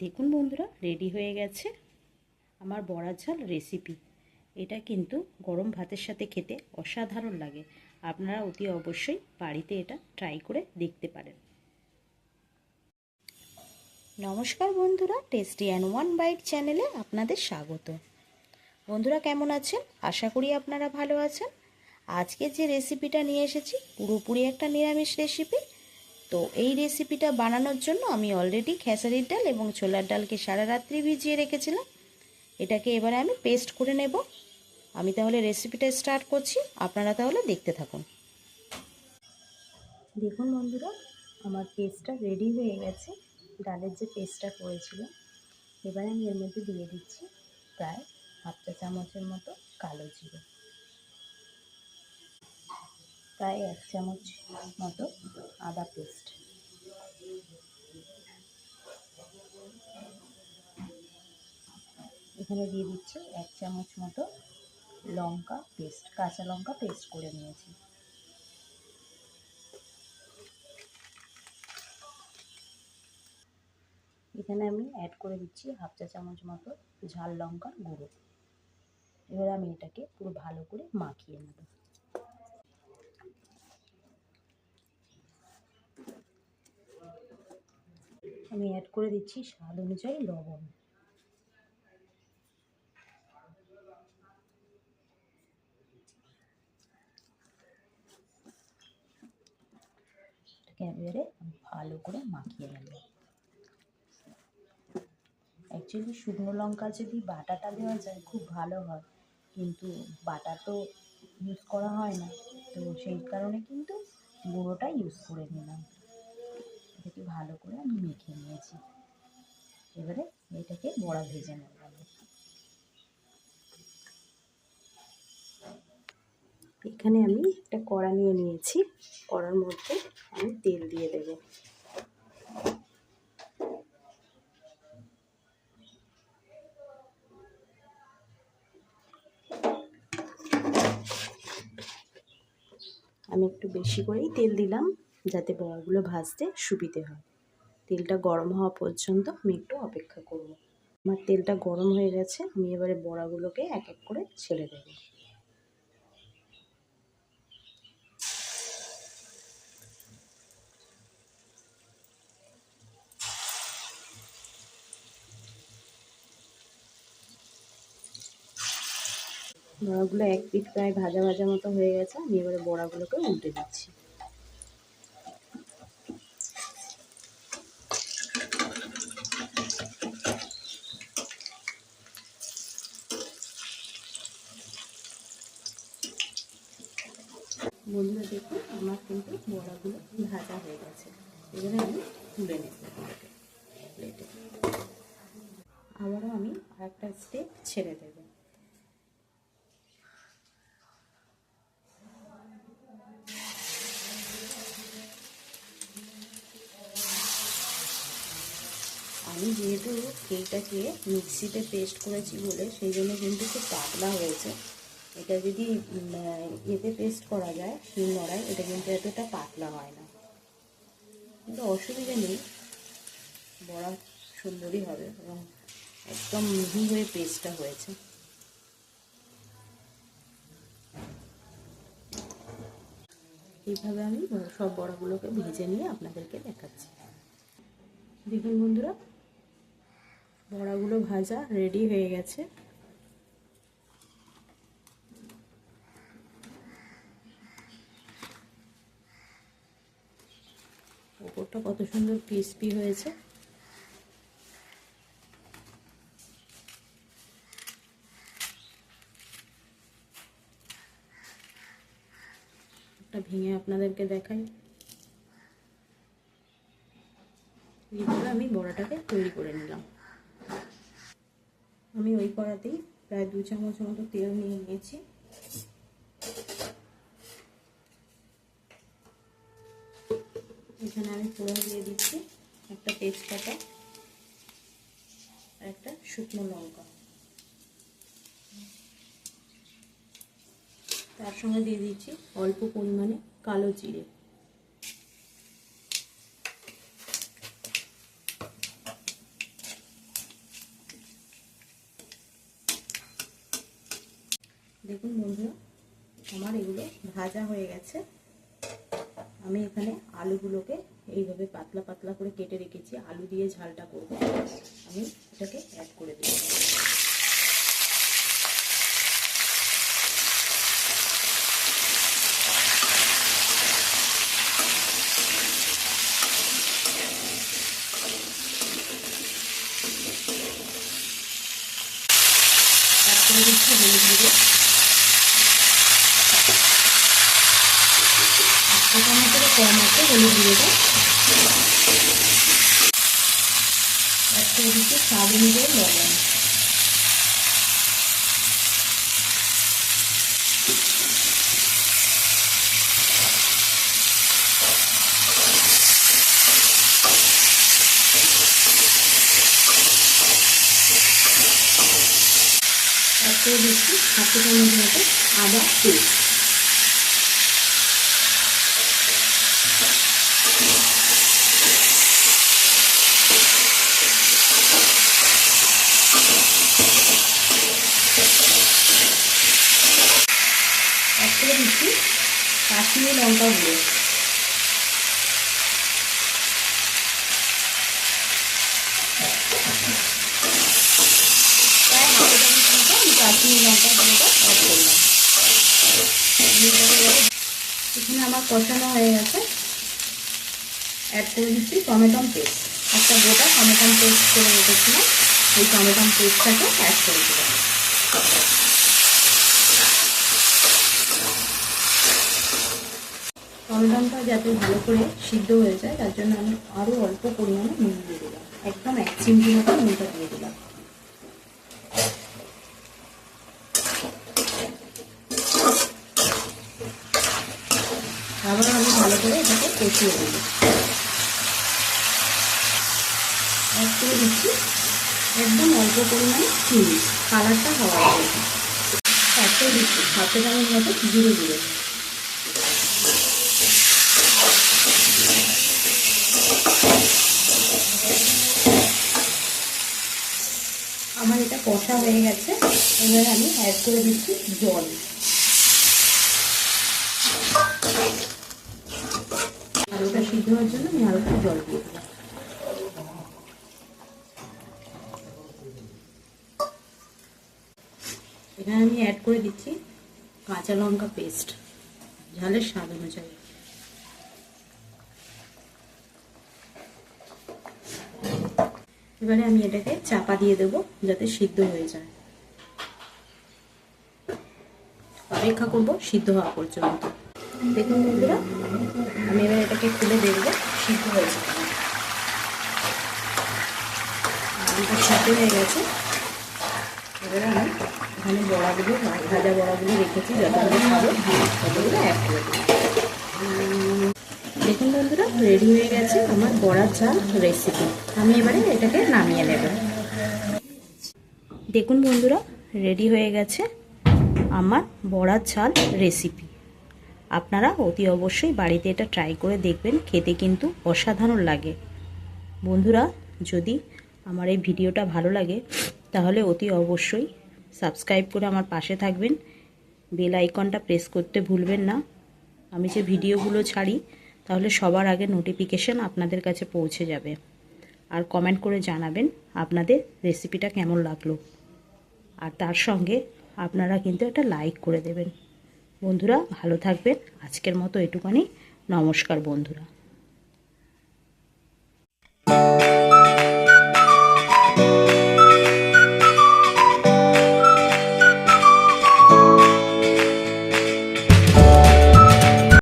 দেখুন বন্ধুরা রেডি হয়ে গেছে আমার বড়া ঝাল রেসিপি এটা কিন্তু গরম ভাতের সাথে খেতে অসাধারণ লাগে। আপনারা অতি অবশ্যই বাড়িতে এটা ট্রাই করে দেখতে পারেন। নমস্কার বন্ধুরা টেস্টি অ্যান্ড ওয়ান বাইট চ্যানেলে আপনাদের স্বাগত। বন্ধুরা, কেমন আছেন? আশা করি আপনারা ভালো আছেন। আজকে যে রেসিপিটা নিয়ে এসেছি, পুরোপুরি একটা নিরামিষ রেসিপি তো এই রেসিপিটা বানানোর জন্য আমি অলরেডি খেসারির ডাল এবং ছোলার ডালকে সারা রাত্রি ভিজিয়ে রেখেছিলাম। এটাকে এবারে আমি পেস্ট করে নেব। আমি তাহলে রেসিপিটা স্টার্ট করছি। আপনারা তাহলে দেখতে থাকুন। দেখুন বন্ধুরা, আমার পেস্টটা রেডি হয়ে গেছে। ডালের যে পেস্টটা করেছিলাম, এবারে আমি এর মধ্যে দিয়ে দিচ্ছি প্রায় হাফ চা চামচের মতো কালো জিরে। প্রায় এক চামচ মতো আদা পেস্ট। এখানে দিয়ে দিচ্ছি এক চামচ মতো লঙ্কা পেস্ট, কাঁচা লঙ্কা পেস্ট করে নিয়েছি। এখানে আমি অ্যাড করে দিচ্ছি হাফ চা চামচ মতো ঝাল লঙ্কার গুঁড়ো। এবার আমি এটাকে পুরো ভালো করে মাখিয়ে নেব। আমি অ্যাড করে দিচ্ছি স্বাদ অনুযায়ী লবণ। ভালো করে মাখিয়ে নেব। অ্যাকচুয়ালি শুকনো লঙ্কা যদি বাটাটা দেওয়া যায় খুব ভালো হয়, কিন্তু বাটা তো ইউজ করা হয় না। তো সেই কারণে কিন্তু গুঁড়োটা ইউজ করে নিলাম। এটাকে ভালো করে আমি মেখে নিয়েছি। এবারে এটাকে বড়া ভেজে নেব এখানে আমি একটা কড়া নিয়ে নিয়েছি। কড়ার মধ্যে আমি তেল দিয়ে দেবো। আমি একটু বেশি করেই তেল দিলাম। যাতে বড়াগুলো ভাজতে সুবিধে হয়। তেলটা গরম হওয়া পর্যন্ত আমি একটু অপেক্ষা করব। আমার তেলটা গরম হয়ে গেছে, আমি এবারে বড়াগুলোকে এক এক করে ছেড়ে দেবো। বড়াগুলো এক পিঠ প্রায় ভাজা ভাজা মতো হয়ে গেছে, আমি এবারে বড়াগুলোকে উল্টে দিচ্ছি। বন্ধুরা দেখুন, আমার কিন্তু বড়াগুলো ভাজা হয়ে গেছে। এবারে আমি তুলে নেব প্লেটে আবারও আমি আরেকটা স্টেপ ছেড়ে দেবো। আমি যেহেতু কেকটাকে মিক্সিতে পেস্ট করেছি বলে, সেই জন্য কিন্তু খুব পাতলা হয়েছে। এটা যদি এতে পেস্ট করা যায়, শিল নড়ায়, এটা কিন্তু এতটা পাতলা হয় না। কিন্তু অসুবিধা নেই, বড়া সুন্দরই হবে এবং একদম মিহি হয়ে পেস্টটা হয়েছে। এইভাবে আমি সব বড়াগুলোকে ভেজে নিয়ে আপনাদেরকে দেখাচ্ছি। দেখুন বন্ধুরা, বড়াগুলো ভাজা রেডি হয়ে গেছে। ওপরটা কত সুন্দর ক্রিস্পি হয়েছে। একটা ভেঙে আপনাদেরকে দেখাই। এইভাবে আমি বড়াটাকে তৈরি করে নিলাম। আমি ওই কড়াতেই প্রায় দু চামচ মতো তেল নিয়ে নিয়েছি। এখানে আমি ফোড়ন দিয়ে দিচ্ছি একটা তেজপাতা আর একটা শুকনো লঙ্কা। তার সঙ্গে দিয়ে দিচ্ছি অল্প পরিমাণে কালো জিরে। দেখুন বন্ধুরা, আমার এগুলো ভাজা হয়ে গেছে। আমি এখানে আলুগুলোকে এইভাবে পাতলা পাতলা করে কেটে রেখেছি। আলু দিয়ে ঝালটা করব। আমি এটাকে অ্যাড করে দেব। দিচ্ছি হলুদ গুঁড়ো একটা টমেটোর কম আছে হলুদ গুঁড়োটা করে দিচ্ছি স্বাদ অনুযায়ী লবণ। করে দিচ্ছি হাফ চামচ মতো আদা পেস্ট কাশ্মীরি লঙ্কা গুঁড়ো প্রায় হাফ আমি কাশ্মীরি লঙ্কা অ্যাড করলাম এখানে আমার কষানো হয়ে গেছে। অ্যাড করে দিচ্ছি টমেটম পেস্ট। একটা গোটা টমেটম পেস্ট করে রেখেছিলাম। ওই টমেটম পেস্টটাকে অ্যাড করে দিলাম। টমেটমটা যাতে ভালো করে সিদ্ধ হয়ে যায়, তার জন্য আমি আরও অল্প পরিমাণে নুন দিয়ে দিলাম। একদম এক চিমটি মতো নুনটা দিয়ে দিলাম। আবার আমি ভালো করে এটাকে কষিয়ে দেব অ্যাড করে দিচ্ছি। একদম অল্প পরিমাণে চিনি। কালারটা জন্য অ্যাড করে দিচ্ছি হাতে চামচ মতো জিরে জিরে আমার এটা কষা হয়ে গেছে। এবার আমি অ্যাড করে দিচ্ছি জল। আলুটা সিদ্ধ হওয়ার জন্য আমি আলুটা জল দিয়ে এখানে আমি অ্যাড করে দিচ্ছি কাঁচা লঙ্কা পেস্ট ঝালের স্বাদ অনুযায়ী। এবারে আমি এটাকে চাপা দিয়ে দেব যাতে সিদ্ধ হয়ে যায়। অপেক্ষা করব সিদ্ধ হওয়া পর্যন্ত। দেখুন বন্ধুরা, আমি এবার এটাকে খুলে দেখব সিদ্ধ হয়েছে আমটা সিদ্ধ হয়ে গেছে। এবারে আমি এখানে বড়াগুলো, ভাজা বড়াগুলো রেখেছি, যতগুলো খাব ততগুলো অ্যাড করে দিই দেখুন বন্ধুরা রেডি হয়ে গেছে আমার বড়ার চাল রেসিপি আমি এবারে এটাকে নামিয়ে নেব। দেখুন বন্ধুরা রেডি হয়ে গেছে আমার বড়ার চাল রেসিপি আপনারা অতি অবশ্যই বাড়িতে এটা ট্রাই করে দেখবেন, খেতে কিন্তু অসাধারণ লাগে। বন্ধুরা, যদি আমার এই ভিডিওটা ভালো লাগে, তাহলে অতি অবশ্যই সাবস্ক্রাইব করে আমার পাশে থাকবেন। বেল আইকনটা প্রেস করতে ভুলবেন না। আমি যে ভিডিওগুলো ছাড়ি তাহলে সবার আগে নোটিফিকেশান আপনাদের কাছে পৌঁছে যাবে। আর কমেন্ট করে জানাবেন আপনাদের রেসিপিটা কেমন লাগল। আর তার সঙ্গে আপনারা কিন্তু একটা লাইক করে দেবেন। বন্ধুরা, ভালো থাকবেন। আজকের মতো এটুখানি নমস্কার, বন্ধুরা।